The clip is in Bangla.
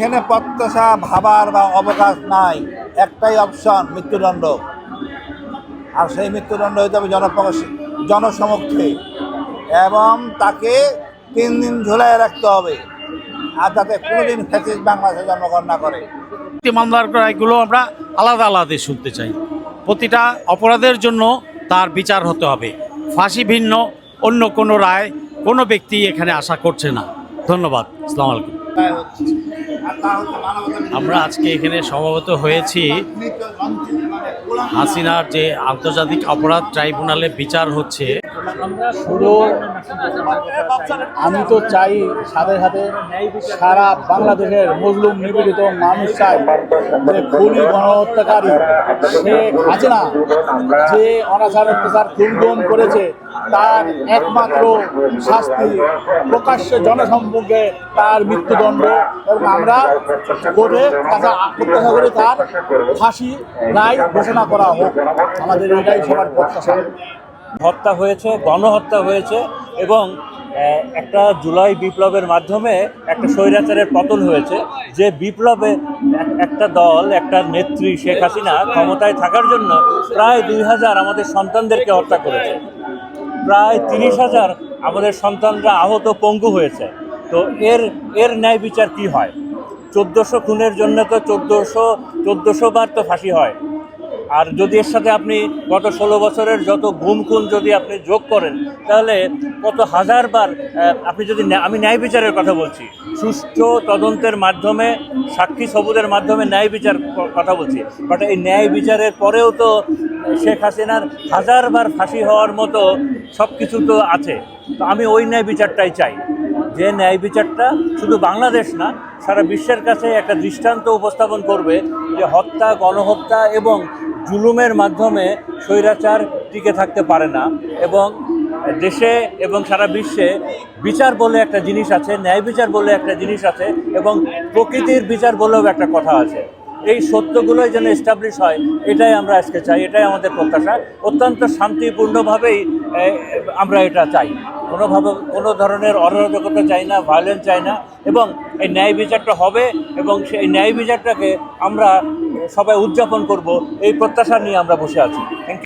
এখানে প্রত্যাশা ভাবার বা অবকাশ নাই। একটাই অপশন মৃত্যুদণ্ড। আর সেই মৃত্যুদণ্ড হইতে হবে জনপ্রকাশ জনসমক্ষে। এবং তাকে তিন দিন ঝুলাই রাখতে হবে। আর যাতে কোনোদিন ফ্যাসিস্ট বাংলাদেশে জন্মগ্রহণ না করে। মামলার রায়গুলো আমরা আলাদা আলাদা শুনতে চাই। প্রতিটা অপরাধের জন্য তার বিচার হতে হবে। ফাঁসি ভিন্ন অন্য কোনো রায় কোনো ব্যক্তি এখানে আশা করছে না। ধন্যবাদ। আসসালামু আলাইকুম। আমরা আজকে এখানে সমবেত হয়েছি। হাসিনার যে আন্তর্জাতিক অপরাধ ট্রাইব্যুনালে বিচার হচ্ছে। শুধু আমি তো চাই সাথে সাথে সারা বাংলাদেশের মুসলিম নিপীড়িত মানুষ চাই যে খুনি গণহত্যাকারী শেখ হাসিনা যে অনাচার অত্যাচার খুন করেছে তার একমাত্র শাস্তি প্রকাশ্যে জনসম্মুখে তার মৃত্যুদণ্ড এবং আমরা কাছে প্রত্যাশা করি তার ফাঁসি রায় ঘোষণা করা হোক। আমাদের এটাই সবার প্রত্যাশা। হত্যা হয়েছে, গণহত্যা হয়েছে এবং একটা জুলাই বিপ্লবের মাধ্যমে একটা স্বৈরাচারের পতন হয়েছে। যে বিপ্লবে একটা দল, একটা নেত্রী শেখ হাসিনা ক্ষমতায় থাকার জন্য প্রায় দুই হাজার আমাদের সন্তানদেরকে হত্যা করেছে। প্রায় তিরিশ হাজার আমাদের সন্তানরা আহত পঙ্গু হয়েছে। তো এর এর ন্যায় বিচার কি হয়? চোদ্দোশো খুনের জন্য তো চোদ্দোশো চোদ্দোশো বার তো ফাঁসি হয়। আর যদি এর সাথে আপনি গত ষোলো বছরের যত গুম খুন যদি আপনি যোগ করেন, তাহলে কত হাজারবার আপনি যদি আমি ন্যায় বিচারের কথা বলছি, সুষ্ঠু তদন্তের মাধ্যমে, সাক্ষী সবুদের মাধ্যমে ন্যায় বিচার কথা বলছি। বাট এই ন্যায় বিচারের পরেও তো শেখ হাসিনার হাজারবার ফাঁসি হওয়ার মতো সব কিছু তো আছে। তো আমি ওই ন্যায় বিচারটাই চাই। যে ন্যায় বিচারটা শুধু বাংলাদেশ না, সারা বিশ্বের কাছে একটা দৃষ্টান্ত উপস্থাপন করবে যে হত্যা, গণহত্যা এবং জুলুমের মাধ্যমে স্বৈরাচার টিকে থাকতে পারে না এবং দেশে এবং সারা বিশ্বে বিচার বলে একটা জিনিস আছে, ন্যায় বিচার বলে একটা জিনিস আছে এবং প্রকৃতির বিচার বলেও একটা কথা আছে। এই সত্যগুলোই যেন এস্টাবলিশ হয়, এটাই আমরা আজকে চাই, এটাই আমাদের প্রত্যাশা। অত্যন্ত শান্তিপূর্ণভাবেই আমরা এটা চাই। কোনোভাবে, কোনো ধরনের অরাজকতা চাই না ভায়োলেন্স চাই না এবং এই ন্যায় বিচারটা হবে এবং সেই ন্যায় বিচারটাকে আমরা সবাই উদযাপন করব এই প্রত্যাশা নিয়ে আমরা বসে আছি। Thank you